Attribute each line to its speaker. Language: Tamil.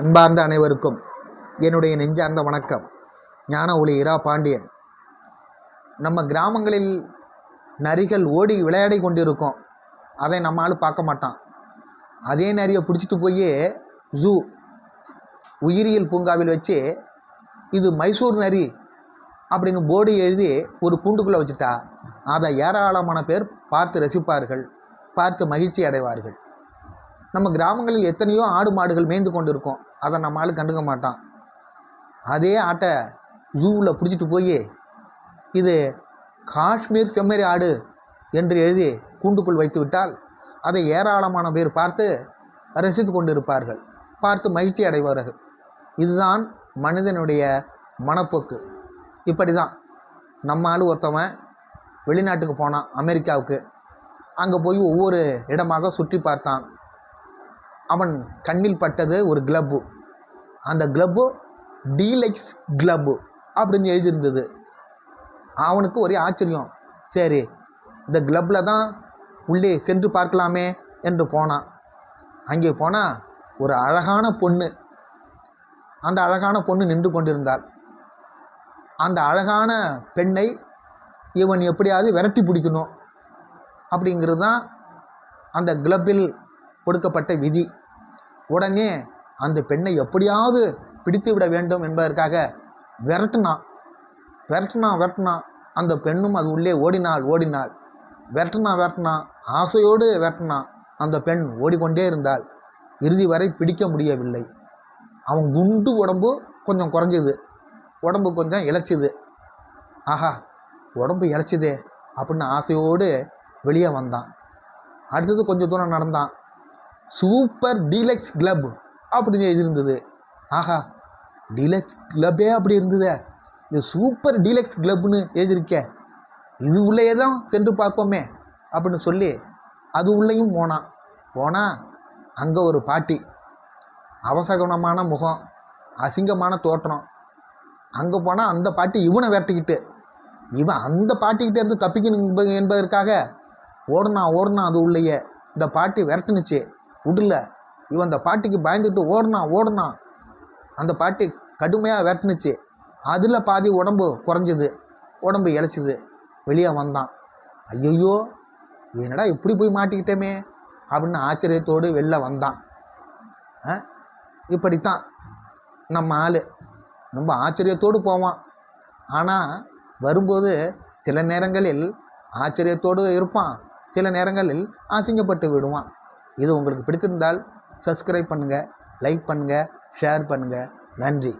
Speaker 1: அன்பார்ந்த அனைவருக்கும் என்னுடைய நெஞ்சார்ந்த வணக்கம். ஞான ஒளி இரா பாண்டியன். நம்ம கிராமங்களில் நரிகள் ஓடி விளையாடி கொண்டிருக்கோம். அதை நம்ம ஆள் பார்க்க மாட்டான். அதே நரியை பிடிச்சிட்டு போய் ஜூ உயிரியல் பூங்காவில் வச்சு இது மைசூர் நரி அப்படின்னு போர்டு எழுதி ஒரு கூண்டுக்குள்ளே வச்சுட்டா அதை ஏராளமான பேர் பார்த்து ரசிப்பார்கள் பார்த்து மகிழ்ச்சி அடைவார்கள். நம்ம கிராமங்களில் எத்தனையோ ஆடு மாடுகள் மேய்ந்து கொண்டு இருக்கோம் அதை நம்ம ஆள் கண்டுக்க மாட்டான். அதே ஆட்டை ஜூவில் பிடிச்சிட்டு போய் இது காஷ்மீர் செம்மறி ஆடு என்று எழுதி கூண்டுக்குள் வைத்து விட்டால் அதை ஏராளமான பேர் பார்த்து ரசித்து கொண்டு இருப்பார்கள் பார்த்து மகிழ்ச்சி அடைவார்கள். இதுதான் மனிதனுடைய மனப்போக்கு. இப்படி தான் நம்ம ஆள் ஒருத்தவன் வெளிநாட்டுக்கு போனான் அமெரிக்காவுக்கு. அங்கே போய் ஒவ்வொரு இடமாக சுற்றி பார்த்தான். அவன் கண்ணில் பட்டது ஒரு கிளப்பு. அந்த கிளப்பு டீலக்ஸ் கிளப்பு அப்படின்னு எழுதியிருந்தது. அவனுக்கு ஒரே ஆச்சரியம். சரி இந்த கிளப்பில் தான் உள்ளே சென்று பார்க்கலாமே என்று போனான். அங்கே போனால் ஒரு அழகான பொண்ணு. அந்த அழகான பொண்ணு நின்று கொண்டிருந்தாள். அந்த அழகான பெண்ணை இவன் எப்படியாவது விரட்டி பிடிக்கணும் அப்படிங்கிறது தான் அந்த கிளப்பில் கொடுக்கப்பட்ட விதி. உடனே அந்த பெண்ணை எப்படியாவது பிடித்து விட வேண்டும் என்பதற்காக விரட்டுனா விரட்டுனா விரட்டுனா. அந்த பெண்ணும் அது உள்ளே ஓடினாள் ஓடினாள் விரட்டுனா விரட்டுனா ஆசையோடு விரட்டுனா. அந்த பெண் ஓடிக்கொண்டே இருந்தால் இறுதி வரை பிடிக்க முடியவில்லை. அவன் குண்டு உடம்பு கொஞ்சம் குறைஞ்சிது. உடம்பு கொஞ்சம் இளைச்சிது. ஆஹா உடம்பு இளைச்சிதே அப்படின்னு ஆசையோடு வெளியே வந்தான். அடுத்தது கொஞ்சம் தூரம் நடந்தான். சூப்பர் டீலக்ஸ் கிளப் அப்படின்னு எழுதியிருந்தது. ஆஹா டீலக்ஸ் கிளப்பே அப்படி இருந்ததே. இது சூப்பர் டீலக்ஸ் கிளப்னு எழுதியிருக்க. இது உள்ளேயே தான் சென்று பார்ப்போமே அப்படின்னு சொல்லி அது உள்ளேயும் போனான் போனால் அங்கே ஒரு பாட்டி. அவசகுணமான முகம் அசிங்கமான தோற்றம். அங்கே போனால் அந்த பாட்டி இவனை விரட்டிக்கிட்டு. இவன் அந்த பாட்டிக்கிட்டே இருந்து தப்பிக்கணும் என்ப- என்பதற்காக ஓடனா ஓடனா அது உள்ளேயே. இந்த பாட்டி விரட்டுனுச்சு. விடல இவன் அந்த பாட்டிக்கு பயந்துட்டு ஓடினான் ஓடினான் அந்த பாட்டி கடுமையாக வெட்டினுச்சு. அதில் பாதி உடம்பு குறைஞ்சிது. உடம்பு இழைச்சிது வெளியே வந்தான். ஐயையோ என்னடா இப்படி போய் மாட்டிக்கிட்டோமே? அப்படின்னு ஆச்சரியத்தோடு வெளில வந்தான். ஆ? இப்படித்தான் நம்ம ஆள். ரொம்ப ஆச்சரியத்தோடு போவான். ஆனால் வரும்போது சில நேரங்களில் ஆச்சரியத்தோடு இருப்பான். சில நேரங்களில் அசிங்கப்பட்டு விடுவான். இது உங்களுக்கு பிடித்திருந்தால் சப்ஸ்கிரைப் பண்ணுங்கள் லைக் பண்ணுங்கள் ஷேர் பண்ணுங்கள் நன்றி.